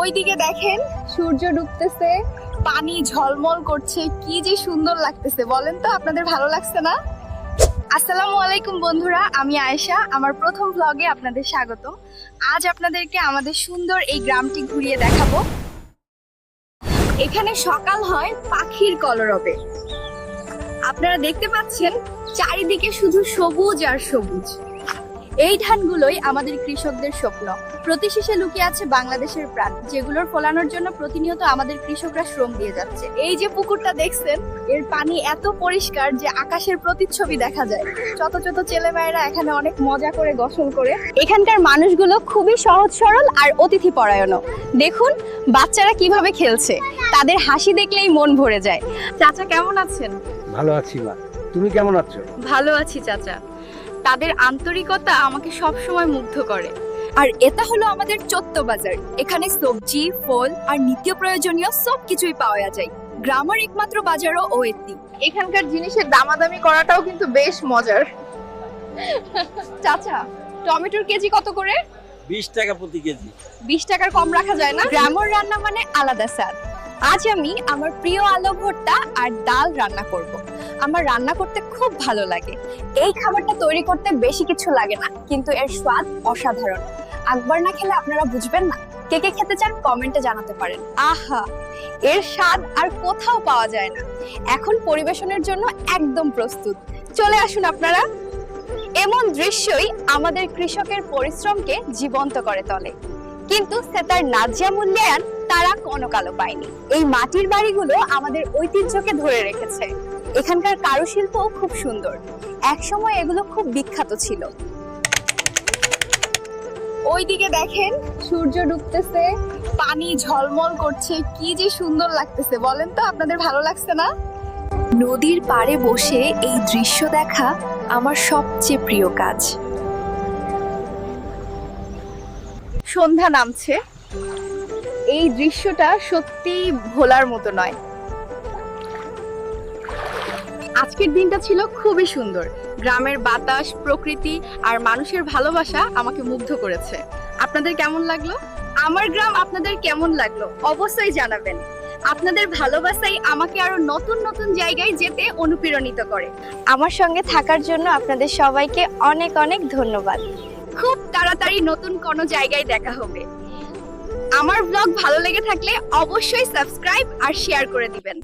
ওইদিকে দেখেন সূর্য ডুবতেছে, পানি ঝলমল করছে, কি যে সুন্দর লাগতেছে। বলেন তো, আপনাদের ভালো লাগছে না? আসসালামু আলাইকুম বন্ধুরা, আমি আয়েশা, আমার প্রথম ব্লগে আপনাদের স্বাগত আজ আপনাদেরকে আমাদের সুন্দর এই গ্রামটি ঘুরিয়ে দেখাবো। এখানে সকাল হয় পাখির কলরবে। আপনারা দেখতে পাচ্ছেন, চারিদিকে শুধু সবুজ আর সবুজ। এই ধানগুলোই আমাদের কৃষকদের স্বপ্ন। প্রতি শীষে লুকিয়ে আছে বাংলাদেশের প্রাণ যেগুলোর ফলানোর জন্য প্রতিনিয়ত আমাদের কৃষকরা শ্রম দিয়ে যাচ্ছে। এই যে পুকুরটা দেখছেন এর পানি এত পরিষ্কার যে আকাশের প্রতিচ্ছবি দেখা যায়। ছোট ছোট ছেলেমেয়েরা এখানে অনেক মজা করে গোসল করে এখানকার মানুষগুলো খুবই সহজ সরল আর অতিথি পরায়ণও দেখুন বাচ্চারা কীভাবে খেলছে তাদের হাসি দেখলেই মন ভরে যায়। চাচা কেমন আছেন? ভালো আছি মা। তুমি কেমন আছো? ভালো আছি চাচা। তাদের আন্তরিকতা আমাকে সব সময় মুগ্ধ করে। আর এটা হলো আমাদের চত্ব বাজার। এখানে সবজি ফল আর নিত্য প্রয়োজনীয় সব কিছুই পাওয়া যায়। গ্রামের একমাত্র বাজারও ও এটি এখানকার জিনিসের দামাদামি করাটাও কিন্তু বেশ মজার। চাচা টমেটোর কেজি কত করে? বিশ টাকা প্রতি কেজি। বিশ টাকার কম রাখা যায় না? গ্রামের রান্না মানে আলাদা স্বাদ। আজ আমি আমার প্রিয় আলু ভর্তা আর ডাল রান্না করব। আমার রান্না করতে খুব ভালো লাগে। এই খাবারটা তৈরি করতে বেশি কিছু লাগে না, কিন্তু এর স্বাদ অসাধারণ। একবার না খেলে আপনারা বুঝবেন না। কে কে খেতে চান কমেন্টে জানাতে পারেন। আহা! এর স্বাদ আর কোথাও পাওয়া যায় না। এখন পরিবেশনের জন্য একদম প্রস্তুত। চলে আসুন আপনারা। এমন দৃশ্যই আমাদের কৃষকের পরিশ্রমকে জীবন্ত করে তোলে। কিন্তু সে তার ন্যায্য মূল্যায়ন তারা কোনো কালো পায়নি। এই মাটির বাড়িগুলো আমাদের ঐতিহ্যকে ধরে রেখেছে। এখানকার কারুশিল্পও খুব সুন্দর। একসময় এগুলো খুব বিখ্যাত ছিল। ওইদিকে দেখেন, সূর্য ডুবতেছে, পানি ঝলমল করছে, কি যে সুন্দর লাগতেছে। বলেন তো, আপনাদের ভালো লাগছে না? নদীর পাড়ে বসে এই দৃশ্য দেখা আমার সবচেয়ে প্রিয় কাজ। সন্ধ্যা নামছে। এই দৃশ্যটা সত্যি ভোলার মতো নয়। আজকের দিনটা ছিল খুবই সুন্দর। গ্রামের বাতাস প্রকৃতি আর মানুষের ভালোবাসা আমাকে মুগ্ধ করেছে। আপনাদের কেমন লাগল? আমার গ্রাম আপনাদের কেমন লাগল? অবশ্যই জানাবেন। আপনাদের ভালোবাসাই আমাকে আরও নতুন নতুন জায়গায় যেতে অনুপ্রেরণিত করে। আমার সঙ্গে থাকার জন্য আপনাদের সবাইকে অনেক অনেক ধন্যবাদ। খুব তাড়াতাড়ি নতুন কোনো জায়গায় দেখা হবে। আমার ব্লগ ভালো লেগে থাকলে অবশ্যই সাবস্ক্রাইব আর শেয়ার করে দিবেন।